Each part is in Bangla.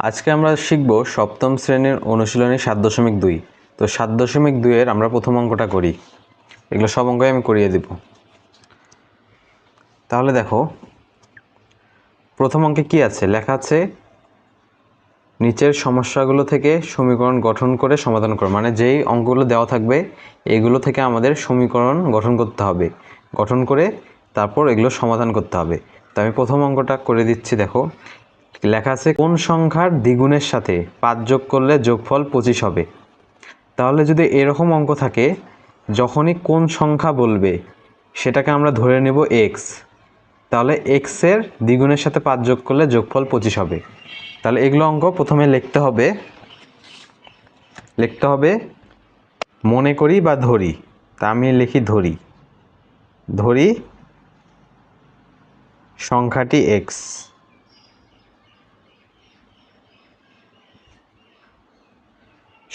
আজকে আমরা শিখব সপ্তম শ্রেণির অনুশীলনী সাত দশমিক দুই। তো সাত দশমিক দুইয়ের আমরা প্রথম অঙ্কটা করি। এগুলো সব অঙ্কই আমি করিয়ে দিব। তাহলে দেখো, প্রথম অঙ্কে কি আছে? লেখা আছে, নিচের সমস্যাগুলো থেকে সমীকরণ গঠন করে সমাধান করো। মানে যেই অঙ্কগুলো দেওয়া থাকবে, এগুলো থেকে আমাদের সমীকরণ গঠন করতে হবে। গঠন করে তারপর এগুলো সমাধান করতে হবে। তো আমি প্রথম অঙ্কটা করে দিচ্ছি, দেখো। লেখা আছে, কোন সংখ্যার দ্বিগুণের সাথে পাঁচ যোগ করলে যোগফল পঁচিশ হবে। তাহলে যদি এরকম অঙ্ক থাকে, যখনই কোন সংখ্যা বলবে, সেটাকে আমরা ধরে নেব এক্স তাহলে এক্সের দ্বিগুণের সাথে পাঁচ যোগ করলে যোগফল পঁচিশ হবে। তাহলে এগুলো অঙ্ক প্রথমে লিখতে হবে। লিখতে হবে, মনে করি বা ধরি। তা আমি লিখি ধরি। ধরি সংখ্যাটি এক্স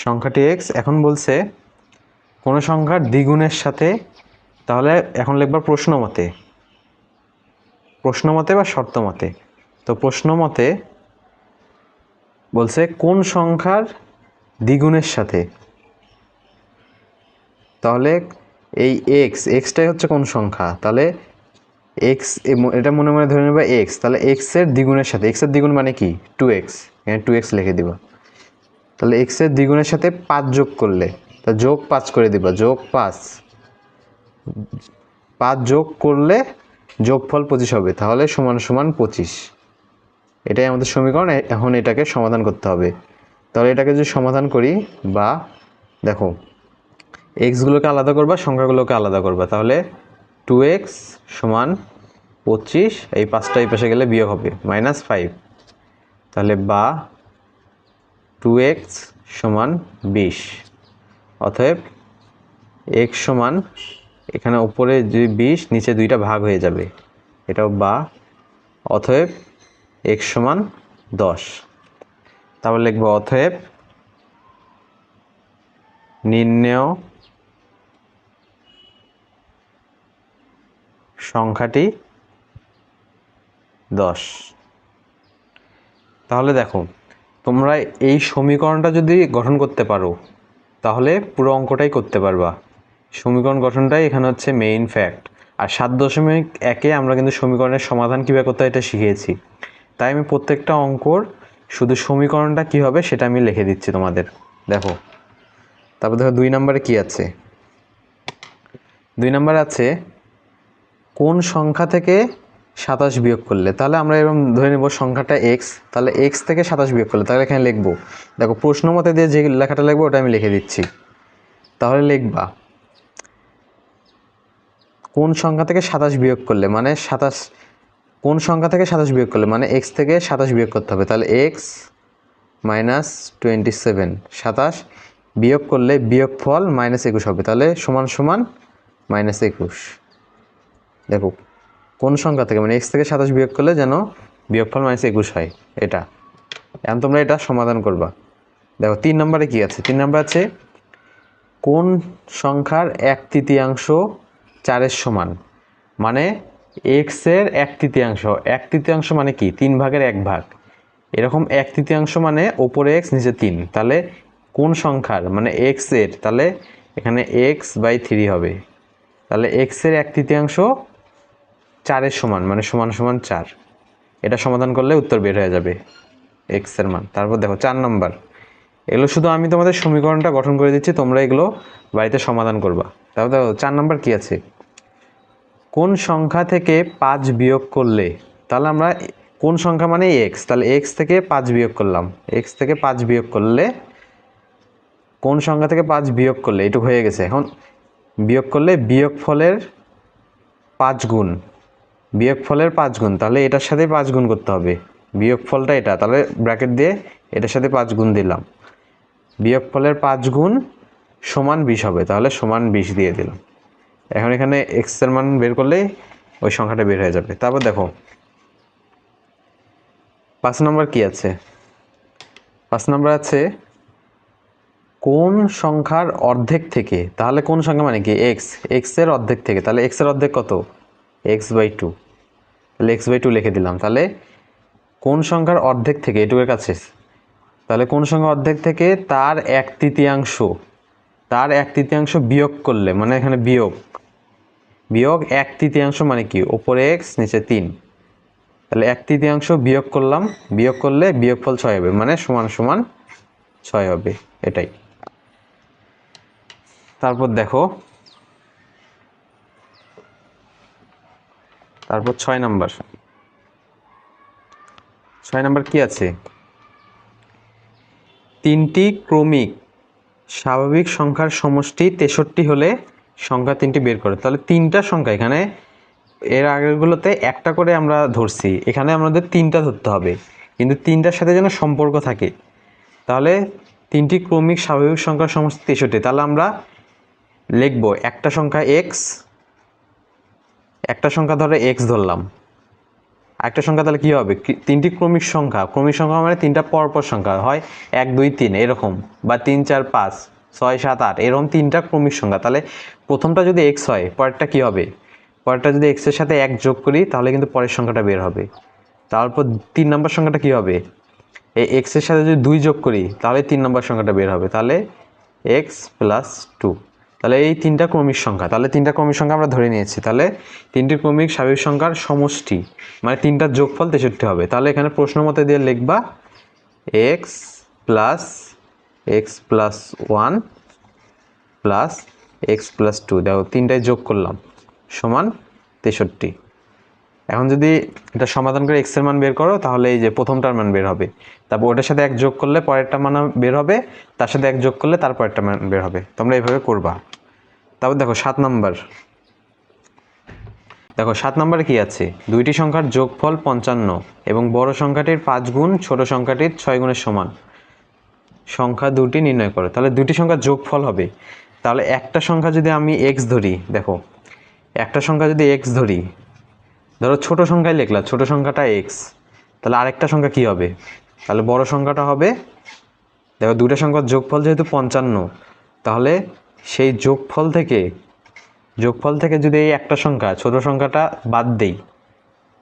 সংখ্যাটি এক্স এখন বলছে কোনো সংখ্যার দ্বিগুণের সাথে, তাহলে এখন লিখবার প্রশ্ন মতে। প্রশ্ন মতে বা শর্ত মতে। তো প্রশ্ন মতে বলছে কোন সংখ্যার দ্বিগুণের সাথে? তাহলে এই এক্স এক্সটাই হচ্ছে কোন সংখ্যা? তাহলে এক্স এটা মনে মনে ধরে নেবা এক্স তাহলে এক্সের দ্বিগুণের সাথে এক্সের দ্বিগুণ মানে কি? টু এক্স এখানে টু এক্স লিখে দিবা। তাহলে এক্সের দ্বিগুণের সাথে পাঁচ যোগ করলে, তা যোগ পাঁচ করে দিবা, যোগ পাঁচ। পাঁচ যোগ করলে যোগফল পঁচিশ হবে, তাহলে সমান সমান পঁচিশ। এটাই আমাদের সমীকরণ এখন এটাকে সমাধান করতে হবে। তাহলে এটাকে যদি সমাধান করি, বা দেখো এক্সগুলোকে আলাদা করবা সংখ্যাগুলোকে আলাদা করবা, তাহলে টু এক্স সমান পঁচিশ, এই পাঁচটা এই পাশে গেলে বিয়োগ হবে মাইনাস ফাইভ তাহলে বা টু এক্স সমান বিশ। অতএব এক্স সমান এখানে উপরে যদি বিশ, নিচে দুইটা ভাগ হয়ে যাবে। এটাও বা। অতএব এক্স সমান দশ। তারপর লিখব, অতএব নির্ণেয় সংখ্যাটি দশ। তাহলে দেখো তোমরা এই সমীকরণটা যদি গঠন করতে পারো, তাহলে পুরো অঙ্কটাই করতে পারবা। সমীকরণ গঠনটাই এখানে হচ্ছে মেইন ফ্যাক্ট আর সাত দশমিক একে আমরা কিন্তু সমীকরণের সমাধান কীভাবে করতে হয় এটা শিখিয়েছি তাই আমি প্রত্যেকটা অঙ্কর শুধু সমীকরণটা কী হবে সেটা আমি লিখে দিচ্ছি তোমাদের। দেখো, তারপর দেখো দুই নম্বরে কি আছে? দুই নম্বর আছে, কোন সংখ্যা থেকে সাতাশ বিয়োগ করলে, তাহলে আমরা এরকম ধরে নেব সংখ্যাটা এক্স তাহলে এক্স থেকে সাতাশ বিয়োগ করলে, তাহলে এখানে লিখব। দেখো, প্রশ্ন মতে দিয়ে যে লেখাটা লিখব, ওটা আমি লিখে দিচ্ছি। তাহলে লিখবা, কোন সংখ্যা থেকে সাতাশ বিয়োগ করলে মানে সাতাশ, কোন সংখ্যা থেকে সাতাশ বিয়োগ করলে মানে এক্স থেকে সাতাশ বিয়োগ করতে হবে, তাহলে এক্স মাইনাস টোয়েন্টি সেভেন সাতাশ বিয়োগ করলে বিয়োগ ফল মাইনাস একুশ হবে, তাহলে সমান সমান মাইনাস একুশ। দেখো কোন সংখ্যা থেকে? মানে এক্স থেকে সাতাশ বিয়োগ করলে যেন বিয়োগফল মাইনাস একুশ হয়, এটা। এখন তোমরা এটা সমাধান করবা। দেখো, তিন নম্বরে কি আছে? তিন নম্বর আছে, কোন সংখ্যার এক তৃতীয়াংশ চারের সমান? মানে এক্সের এক তৃতীয়াংশ। এক তৃতীয়াংশ মানে কি? তিন ভাগের এক ভাগ। এরকম এক তৃতীয়াংশ মানে ওপরে এক্স নিচে তিন। তাহলে কোন সংখ্যার? মানে এক্সের তাহলে এখানে এক্স বাই থ্রি হবে। তাহলে এক্সের এক তৃতীয়াংশ চারের সমান মানে সমান সমান চার। এটা সমাধান করলে উত্তর বের হয়ে যাবে এক্সের মান। তারপর দেখো চার নম্বর। এগুলো শুধু আমি তোমাদের সমীকরণটা গঠন করে দিচ্ছি, তোমরা এগুলো বাড়িতে সমাধান করবা। তারপর দেখো চার নম্বর কি আছে? কোন সংখ্যা থেকে পাঁচ বিয়োগ করলে, তাহলে আমরা কোন সংখ্যা মানে এক্স তাহলে এক্স থেকে পাঁচ বিয়োগ করলাম। এক্স থেকে পাঁচ বিয়োগ করলে, কোন সংখ্যা থেকে পাঁচ বিয়োগ করলে এটুকু হয়ে গেছে। এখন বিয়োগ করলে বিয়োগ ফলের পাঁচ গুণ। বিয়োগ ফলের পাঁচ গুণ, তাহলে এটার সাথে পাঁচ গুণ করতে হবে। বিয়োগ ফলটা এটা, তাহলে ব্র্যাকেট দিয়ে এটার সাথে পাঁচ গুণ দিলাম। বিয়োগ ফলের পাঁচ গুণ সমান বিশ হবে, তাহলে সমান বিশ দিয়ে দিলাম। এখন এখানে এক্সের মান বের করলেই ওই সংখ্যাটা বের হয়ে যাবে। তারপর দেখো, পাঁচ নম্বর কি আছে? পাঁচ নম্বর আছে, কোন সংখ্যার অর্ধেক থেকে, তাহলে কোন সংখ্যা মানে কি? এক্স এক্সের অর্ধেক থেকে, তাহলে এক্সের অর্ধেক কত? এক্স বাই টু তাহলে এক্স বাই টু লিখে দিলাম। তাহলে কোন সংখ্যার অর্ধেক থেকে এটুকের কাছে, তাহলে কোন সংখ্যা অর্ধেক থেকে তার এক তৃতীয়াংশ, তার এক তৃতীয়াংশ বিয়োগ করলে মানে এখানে বিয়োগ বিয়োগ এক তৃতীয়াংশ মানে কি? ওপরে এক্স নিচে তিন। তাহলে এক তৃতীয়াংশ বিয়োগ করলাম, বিয়োগ করলে বিয়োগফল ছয় হবে মানে সমান সমান ছয় হবে, এটাই। তারপর দেখো তারপর ছয় নাম্বার। ছয় নাম্বার কি আছে? তিনটি ক্রমিক স্বাভাবিক সংখ্যার সমষ্টি তেষট্টি হলে সংখ্যা তিনটি বের করে। তাহলে তিনটা সংখ্যা এখানে, এর আগেরগুলোতে একটা করে আমরা ধরছি। এখানে আমাদের তিনটা ধরতে হবে। কিন্তু তিনটার সাথে যেন সম্পর্ক থাকে। তাহলে তিনটি ক্রমিক স্বাভাবিক সংখ্যার সমষ্টি তেষট্টি। তাহলে আমরা লিখব একটা সংখ্যা এক্স একটা সংখ্যা ধরে এক্স ধরলাম। একটা সংখ্যা তাহলে কী হবে? তিনটি ক্রমিক সংখ্যা। ক্রমিক সংখ্যা মানে তিনটা পরপর সংখ্যা। হয় এক, দুই, তিন, এরকম। বা তিন, চার, পাঁচ, ছয়, সাত, আট, এরকম তিনটা ক্রমিক সংখ্যা। তাহলে প্রথমটা যদি এক্স হয়, পরেরটা কী হবে? পরেরটা যদি এক্সের সাথে এক যোগ করি, তাহলে কিন্তু পরের সংখ্যাটা বের হবে। তারপর তিন নম্বর সংখ্যাটা কী হবে? এই এক্সের সাথে যদি দুই যোগ করি, তাহলে তিন নম্বর সংখ্যাটা বের হবে। তাহলে এক্স প্লাস টু তাহলে এই তিনটা ক্রমিক সংখ্যা, তাহলে তিনটা ক্রমিক সংখ্যা আমরা ধরে নিয়েছি। তাহলে তিনটি ক্রমিক স্বাভাবিক সংখ্যার সমষ্টি মানে তিনটার যোগফল তেষট্টি হবে। তাহলে এখানে প্রশ্ন মতে দিয়ে লিখবা X plus X plus one plus X plus two দেখো তিনটায় যোগ করলাম, সমান তেষট্টি। এখন যদি এটা সমাধান করে এক্সের মান বের করো, তাহলে এই যে প্রথমটার মান বের হবে। তারপর ওটার সাথে এক যোগ করলে পরেরটা মান বের হবে, তার সাথে এক যোগ করলে তার পরেরটা মান বের হবে। তোমরা এইভাবে করবা। তারপর দেখো, সাত নাম্বার। দেখো, সাত নম্বরে কি আছে? দুইটি সংখ্যার যোগফল পঞ্চান্ন এবং বড় সংখ্যাটির পাঁচ গুণ, ছোট সংখ্যাটির ছয় গুণের সমান। সংখ্যা দুটি নির্ণয় করো। তাহলে দুটি সংখ্যার যোগফল হবে। তাহলে একটা সংখ্যা যদি আমি এক্স ধরি, দেখো, একটা সংখ্যা যদি এক্স ধরি ধরো ছোট সংখ্যায় লিখলাম, ছোট সংখ্যাটা এক্স তাহলে আরেকটা সংখ্যা কি হবে? তাহলে বড় সংখ্যাটা হবে, দেখো দুটো সংখ্যার যোগফল যেহেতু পঞ্চান্ন, তাহলে সেই যোগফল থেকে যোগফল থেকে যদি এই একটা সংখ্যা, ছোট সংখ্যাটা বাদ দেই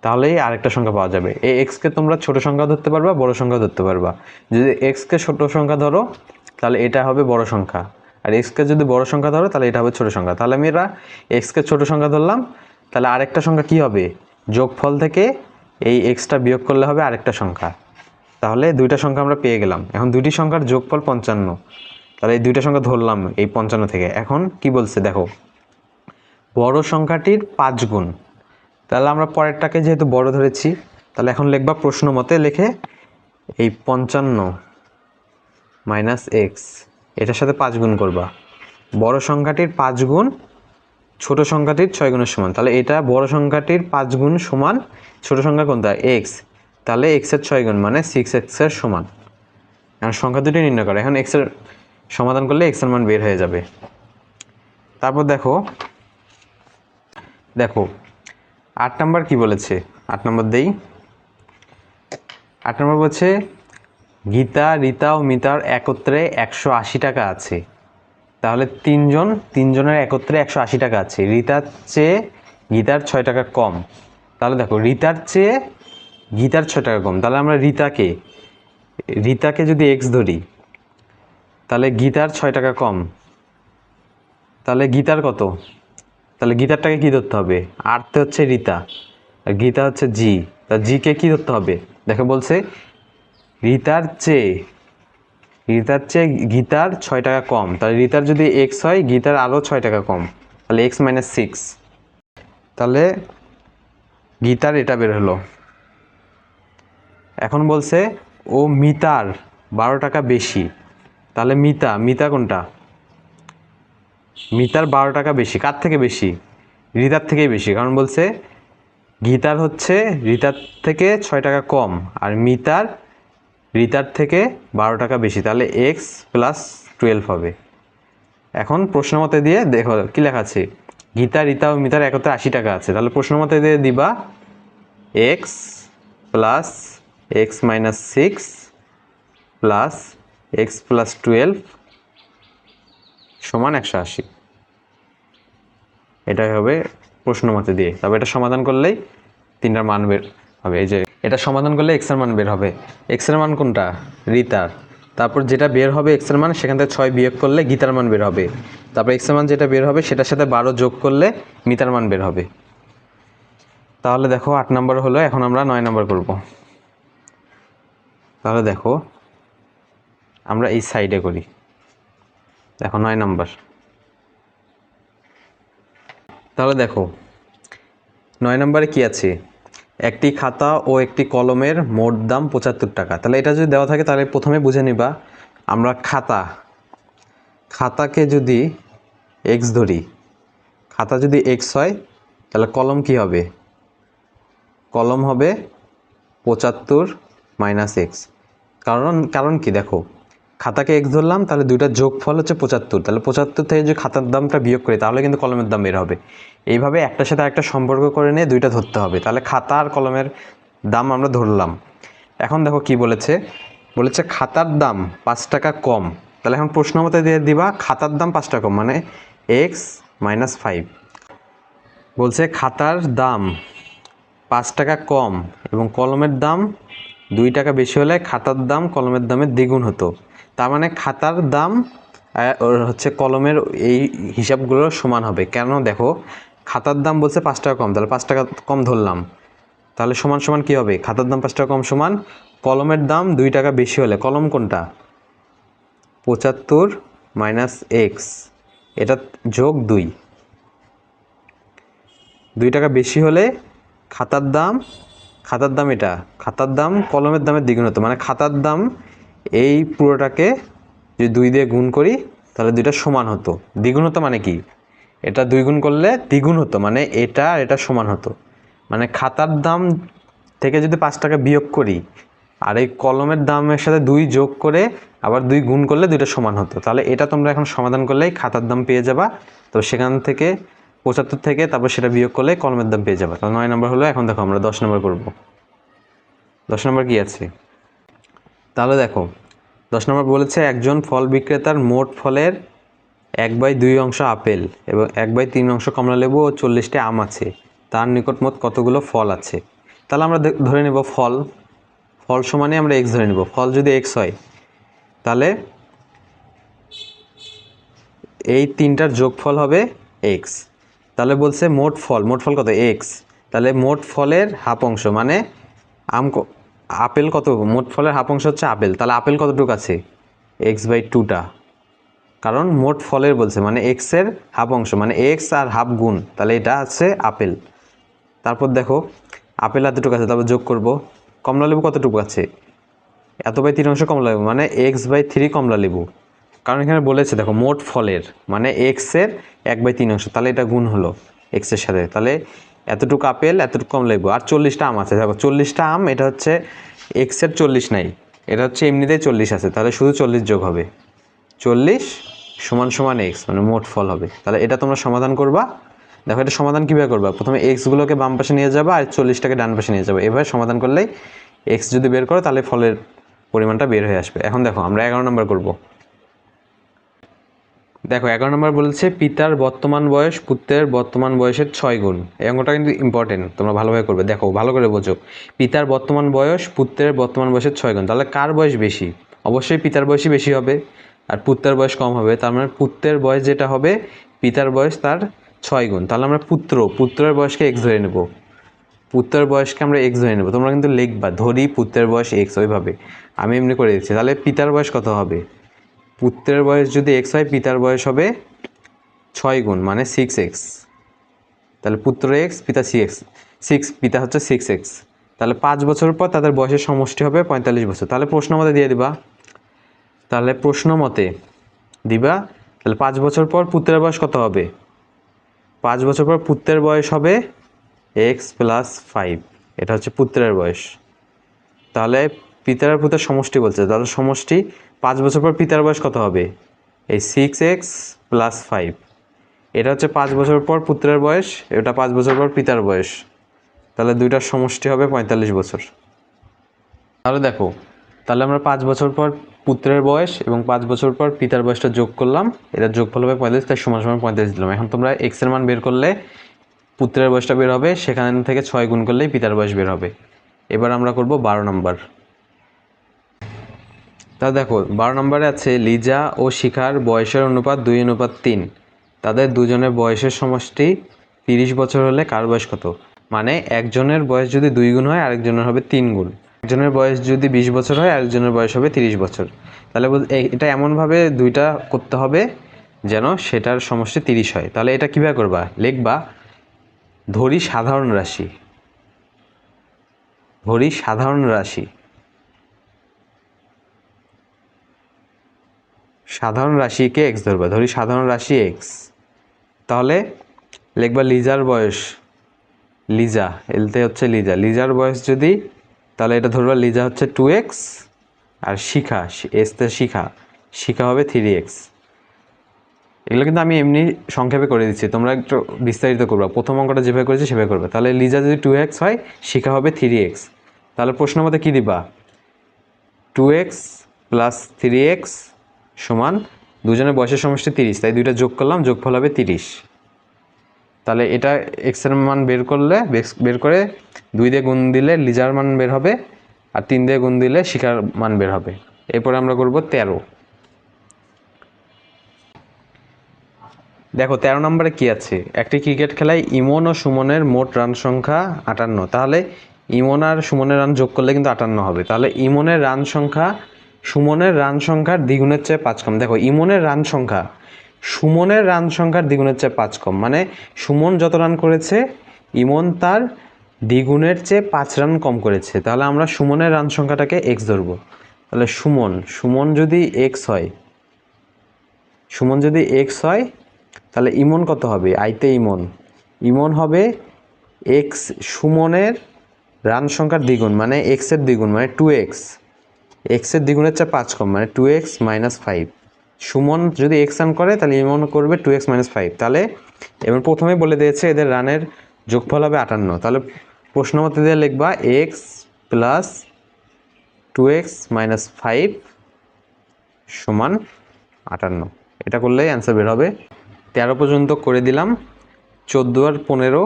তাহলেই আরেকটা সংখ্যা পাওয়া যাবে। এই এক্সকে তোমরা ছোট সংখ্যা ধরতে পারবা, বড় সংখ্যা ধরতে পারবা। যদি এক্সকে ছোট সংখ্যা ধরো, তাহলে এটা হবে বড় সংখ্যা। আর এক্সকে যদি বড় সংখ্যা ধরো, তাহলে এটা হবে ছোট সংখ্যা। তাহলে আমি এরা এক্সকে ছোট সংখ্যা ধরলাম, তাহলে আরেকটা সংখ্যা কি হবে? যোগফল থেকে এই এক্সটা বিয়োগ করলে হবে আরেকটা সংখ্যা। তাহলে দুইটা সংখ্যা আমরা পেয়ে গেলাম। এখন দুইটি সংখ্যার যোগফল পঞ্চান্ন। তাহলে এই দুইটা সংখ্যা ধরলাম এই পঞ্চান্ন থেকে। এখন কি বলছে দেখো, বড় সংখ্যাটির পাঁচ গুণ। তাহলে আমরা পরেরটাকে যেহেতু বড় ধরেছি, তাহলে এখন লিখবা প্রশ্ন মতে লিখে এই পঞ্চান্ন মাইনাস এক্স এটার সাথে পাঁচ গুণ করবা। বড় সংখ্যাটির পাঁচ গুণ ছোট সংখ্যাটির ছয় গুণের সমান। তাহলে এটা বড় সংখ্যাটির পাঁচ গুণ সমান, ছোট সংখ্যা কোনটা? এক্স তাহলে এক্সের ছয় গুণ মানে সিক্স এক্সের সমান। এখন সংখ্যা দুটি নির্ণয় করে। এখন এক্সের সমাধান করলে এক্সের মান বের হয়ে যাবে। তারপর দেখো দেখো, আট নাম্বার কি বলেছে? আট নম্বর দেই। আট নম্বর বলছে, গীতা, রীতা ও মিতার একত্রে একশো আশি টাকা আছে। তাহলে তিনজন, তিনজনের একত্রে একশো আশি টাকা আছে। রীতার চেয়ে গীতার ছয় টাকা কম। তাহলে দেখো, রীতার চেয়ে গীতার ছয় টাকা কম। তাহলে আমরা রীতাকে রীতাকে যদি এক্স ধরি, তাহলে গীতার ছয় টাকা কম। তাহলে গীতার কত? তাহলে গীতারটাকে কী ধরতে হবে? আরতে হচ্ছে রীতা, আর গীতা হচ্ছে জি তা জিকে কী ধরতে হবে? দেখো বলছে, রীতার চেয়ে রীতার চেয়ে গীতার ছয় টাকা কম। তাহলে রীতার যদি এক্স হয় গীতার আরও ছয় টাকা কম। তাহলে এক্স মাইনাস সিক্স তাহলে গীতার এটা বের হলো। এখন বলছে, ও মিতার বারো টাকা বেশি। তাহলে মিতা মিতা কোনটা? মিতার বারো টাকা বেশি। কার থেকে বেশি? রিতার থেকেই বেশি। কারণ বলছে গীতার হচ্ছে রিতার থেকে ছয় টাকা কম। আর মিতার রিতার থেকে বারো টাকা বেশি, তাহলে এক্স প্লাস টুয়েলভ হবে। এখন প্রশ্ন মতে দিয়ে দেখো কি লেখা আছে? গীতা, রিতা ও মিতার একত্রে আশি টাকা আছে। তাহলে প্রশ্ন মতে দিয়ে দিবা X plus X minus six plus X plus twelve সমান একশো আশি। এটাই হবে প্রশ্ন মতে দিয়ে। তবে এটা সমাধান করলেই তিনটার মান বের হবে। এই যে এটা সমাধান করলে এক্সের মান বের হবে। এক্সের মান কোনটা? রিতার। তারপর যেটা বের হবে এক্সের মান, সেখান থেকে ছয় বিয়োগ করলে গীতার মান বের হবে। তারপর এক্সের মান যেটা বের হবে, সেটার সাথে বারো যোগ করলে মিতার মান বের হবে। তাহলে দেখো, আট নম্বর হলো, এখন আমরা নয় নম্বর করব। তাহলে দেখো, আমরা এই সাইডে করি। দেখো, নয় নম্বর। তাহলে দেখো, নয় নম্বরে কি আছে? একটি খাতা ও একটি কলমের মোট দাম পঁচাত্তর টাকা। তাহলে এটা যদি দেওয়া থাকে, তাহলে প্রথমে বুঝে নিবা, আমরা খাতা, খাতাকে যদি এক্স ধরি, খাতা যদি এক্স হয়, তাহলে কলম কি হবে? কলম হবে পঁচাত্তর মাইনাস এক্স কারণ কারণ কি দেখো খাতাকে এক্স ধরলাম, তাহলে দুইটা যোগফল হচ্ছে পঁচাত্তর। তাহলে পঁচাত্তর থেকে যদি খাতার দামটা বিয়োগ করি, তাহলে কিন্তু কলমের দাম বের হবে। এইভাবে একটার সাথে একটা সম্পর্ক করে নিয়ে দুইটা ধরতে হবে। তাহলে খাতা আর কলমের দাম আমরা ধরলাম। এখন দেখো কি বলেছে? বলেছে খাতার দাম পাঁচ টাকা কম। তাহলে এখন প্রশ্ন মতে দিয়ে দিবা, খাতার দাম পাঁচ টাকা কম মানে এক্স মাইনাস ফাইভ বলছে খাতার দাম পাঁচ টাকা কম এবং কলমের দাম দুই টাকা বেশি হলে খাতার দাম কলমের দামের দ্বিগুণ হতো। তার মানে খাতার দাম হচ্ছে কলমের এই হিসাবগুলো সমান হবে। কেন? দেখো, খাতার দাম বলছে পাঁচ টাকা কম, তাহলে পাঁচ টাকা কম ধরলাম। তাহলে সমান সমান কি হবে? খাতার দাম পাঁচ টাকা কম সমান, কলমের দাম দুই টাকা বেশি হলে, কলম কোনটা? পঁচাত্তর মাইনাস এক্স, এটা যোগ দুই। দুই টাকা বেশি হলে খাতার দাম খাতার দাম এটা, খাতার দাম কলমের দামের দ্বিগুণ হতো মানে খাতার দাম এই পুরোটাকে যদি দুই দিয়ে গুণ করি, তাহলে দুইটা সমান হতো। দ্বিগুণ হতো মানে কি? এটা দুই গুণ করলে দ্বিগুণ হতো মানে এটা আর এটা সমান হতো। মানে খাতার দাম থেকে যদি পাঁচ টাকা বিয়োগ করি, আর এই কলমের দামের সাথে দুই যোগ করে আবার দুই গুণ করলে দুইটা সমান হতো। তাহলে এটা তোমরা এখন সমাধান করলেই খাতার দাম পেয়ে যাবা। তো সেখান থেকে পঁচাত্তর থেকে তারপর সেটা বিয়োগ করলে কলমের দাম পেয়ে যাবা। তাহলে নয় নম্বর হলো, এখন দেখো আমরা দশ নম্বর করব। দশ নম্বর কি আছে? তাহলে দেখো, দশ নম্বর বলেছে, একজন ফল বিক্রেতার মোট ফলের এক বাই দুই অংশ আপেল এবং এক বাই তিন অংশ কমলালেবু ও চল্লিশটি আম আছে। তার নিকট মোট কতগুলো ফল আছে? তাহলে আমরা ধরে নেব ফল। ফল সমানে আমরা এক্স ধরে নেব। ফল যদি এক্স হয়, তাহলে এই তিনটার যোগফল হবে এক্স তাহলে বলছে মোট ফল মোট ফল কত? এক্স তাহলে মোট ফলের হাফ অংশ মানে আম আপেল কত? মোট ফলের হাফ অংশ হচ্ছে আপেল। তাহলে আপেল কতটুকু আছে? এক্স বাই টুটা কারণ মোট ফলের বলছে মানে এক্সের হাফ অংশ মানে এক্স আর হাফ গুণ, তাহলে এটা আছে আপেল। তারপর দেখো, আপেল এতটুকু আছে, তারপর যোগ করব। কমলা লেবু কতটুকু আছে? এত বাই তিন অংশ কমলা লেবু মানে এক্স বাই থ্রি কমলা লেবু। কারণ এখানে বলেছে, দেখো, মোট ফলের মানে এক্সের এক বাই তিন অংশ, তাহলে এটা গুণ হলো এক্সের সাথে। তাহলে এতটুকু আপেল, এতটুকু কমলা লেবু আর চল্লিশটা আম আছে। দেখো, চল্লিশটা আম, এটা হচ্ছে এক্সের চল্লিশ নাই। এটা হচ্ছে এমনিতেই চল্লিশ আছে। তাহলে শুধু চল্লিশ যোগ হবে। চল্লিশ সমান সমান এক্স মানে মোট ফল হবে। তাহলে এটা তোমরা সমাধান করবা। দেখো, এটা সমাধান কীভাবে করবা? প্রথমে এক্সগুলোকে বাম পাশে নিয়ে যাবা আর চল্লিশটাকে ডান পাশে নিয়ে যাবে। এভাবে সমাধান করলেই এক্স যদি বের করো, তাহলে ফলের পরিমাণটা বের হয়ে আসবে। এখন দেখো, আমরা এগারো নম্বর করব। দেখো, এগারো নম্বর বলেছে পিতার বর্তমান বয়স পুত্রের বর্তমান বয়সের ছয় গুণ। এই অঙ্কটা কিন্তু ইম্পর্টেন্ট তোমরা ভালোভাবে করবে। দেখো, ভালো করে বোঝো। পিতার বর্তমান বয়স পুত্রের বর্তমান বয়সের ছয় গুণ। তাহলে কার বয়স বেশি? অবশ্যই পিতার বয়সই বেশি হবে। আর পুত্রের বয়স কম হবে। তার মানে পুত্রের বয়স যেটা হবে, পিতার বয়স তার ছয় গুণ। তাহলে আমরা পুত্র, পুত্রের বয়সকে এক্স ধরে নেব। পুত্রের বয়সকে আমরা এক্স ধরে নেব। তোমরা কিন্তু লিখবা, ধরি পুত্রের বয়স এক্স ওইভাবে। আমি এমনি করে দিচ্ছি। তাহলে পিতার বয়স কত হবে? পুত্রের বয়স যদি এক্স হয়, পিতার বয়স হবে ছয় গুণ মানে সিক্স এক্স তাহলে পুত্র এক্স পিতা সি এক্স সিক্স পিতা হচ্ছে সিক্স এক্স তাহলে পাঁচ বছর পর তাদের বয়সের সমষ্টি হবে পঁয়তাল্লিশ বছর। তাহলে প্রশ্ন মতে দিয়ে দিবা। তাহলে প্রশ্ন মতে দিবা, তাহলে পাঁচ বছর পর পুত্রের বয়স কত হবে? পাঁচ বছর পর পুত্রের বয়স হবে এক্স প্লাস ফাইভ এটা হচ্ছে পুত্রের বয়স। তাহলে পিতার আর পুত্রের সমষ্টি বলছে। তাহলে সমষ্টি পাঁচ বছর পর পিতার বয়স কত হবে? এই সিক্স এক্স প্লাস ফাইভ এটা হচ্ছে পাঁচ বছর পর পুত্রের বয়স, এটা পাঁচ বছর পর পিতার বয়স। তাহলে দুইটার সমষ্টি হবে পঁয়তাল্লিশ বছর। তাহলে দেখো, তাহলে আমরা পাঁচ বছর পর পুত্রের বয়স এবং পাঁচ বছর পর পিতার বয়সটা যোগ করলাম। এটা যোগফল হবে পঁয়তাল্লিশ, তাই সমান সমান পঁয়তাল্লিশ দিলাম। এখন তোমরা এক্সের মান বের করলে পুত্রের বয়সটা বের হবে, সেখান থেকে ছয় গুণ করলেই পিতার বয়স বের হবে। এবার আমরা করব বারো নম্বর। তা দেখো, বারো নম্বরে আছে লিজা ও শিখার বয়সের অনুপাত দুই, অনুপাত তিন। তাদের দুজনের বয়সের সমষ্টি তিরিশ বছর হলে কার বয়স কত? মানে একজনের বয়স যদি দুই গুণ হয়, আরেকজনের হবে তিন গুণ। একজনের বয়স যদি বিশ বছর হয়, আরেকজনের বয়স হবে তিরিশ বছর। তাহলে এটা এমনভাবে দুইটা করতে হবে যেন সেটার সমষ্টি তিরিশ হয়। তাহলে এটা কীভাবে করবা? লিখবা, ধরি সাধারণ রাশি। ধরি সাধারণ রাশি। সাধারণ রাশিকে এক্স ধরবা? ধরি সাধারণ রাশি এক্স তাহলে লিখবা লিজার বয়স। লিজা এলতে হচ্ছে লিজা। লিজার বয়স যদি, তাহলে এটা ধরবা লিজা হচ্ছে টু এক্স আর শিখা এসতে শিখা। শিখা হবে থ্রি এক্স এগুলো কিন্তু আমি এমনি সংক্ষেপে করে দিচ্ছি। তোমরা একটু বিস্তারিত করবা। প্রথম অঙ্কটা যেভাবে করেছি সেভাবে করবে। তাহলে লিজা যদি টু এক্স হয়, শিখা হবে থ্রি এক্স তাহলে প্রশ্ন মতে কী দিবা? Two X plus three X সমান দুজনের বয়সের সমষ্টি তিরিশ, তাই দুইটা যোগ করলাম, যোগফল হবে তিরিশ। তাহলে এটা এক্সের মান বের করলে, বের করে দুই দিয়ে গুণ দিলে লিজার মান বের হবে, আর তিন দিয়ে গুণ দিলে শিকার মান বের হবে। এরপরে আমরা করব তেরো। দেখো, তেরো নম্বরে কি আছে? একটি ক্রিকেট খেলায় ইমন ও সুমনের মোট রান সংখ্যা আটান্ন। তাহলে ইমন আর সুমনের রান যোগ করলে কিন্তু আটান্ন হবে। তাহলে ইমনের রান সংখ্যা সুমনের রান সংখ্যার দ্বিগুণের চেয়ে পাঁচ কম। দেখো, ইমনের রান সংখ্যা, সুমনের রান সংখ্যার দ্বিগুণের চেয়ে পাঁচ কম। মানে সুমন যত রান করেছে, ইমন তার দ্বিগুণের চেয়ে পাঁচ রান কম করেছে। তাহলে আমরা সুমনের রান সংখ্যাটাকে এক্স ধরবো। তাহলে সুমন সুমন যদি এক্স হয়, সুমন যদি এক্স হয়, তাহলে ইমন কত হবে? আইতে ইমন। ইমন হবে এক্স সুমনের রান সংখ্যার দ্বিগুণ মানে এক্সের দ্বিগুণ মানে টু এক্স এক্সের দ্বিগুণের চেয়ে পাঁচ কম মানে two X minus five Suman যদি এক্স রান করে, তাহলে ইমন করবে টু এক্স মাইনাস ফাইভ তাহলে এবার প্রথমেই বলে দিয়েছে এদের রানের যোগফল হবে আটান্ন। তাহলে প্রশ্ন মতে দিয়ে লিখবা X plus two X minus five সমান আটান্ন। এটা করলেই অ্যান্সার বের হবে। তেরো পর্যন্ত করে দিলাম। চোদ্দ আর পনেরো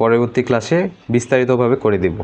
পরবর্তী ক্লাসে বিস্তারিতভাবে করে দিব।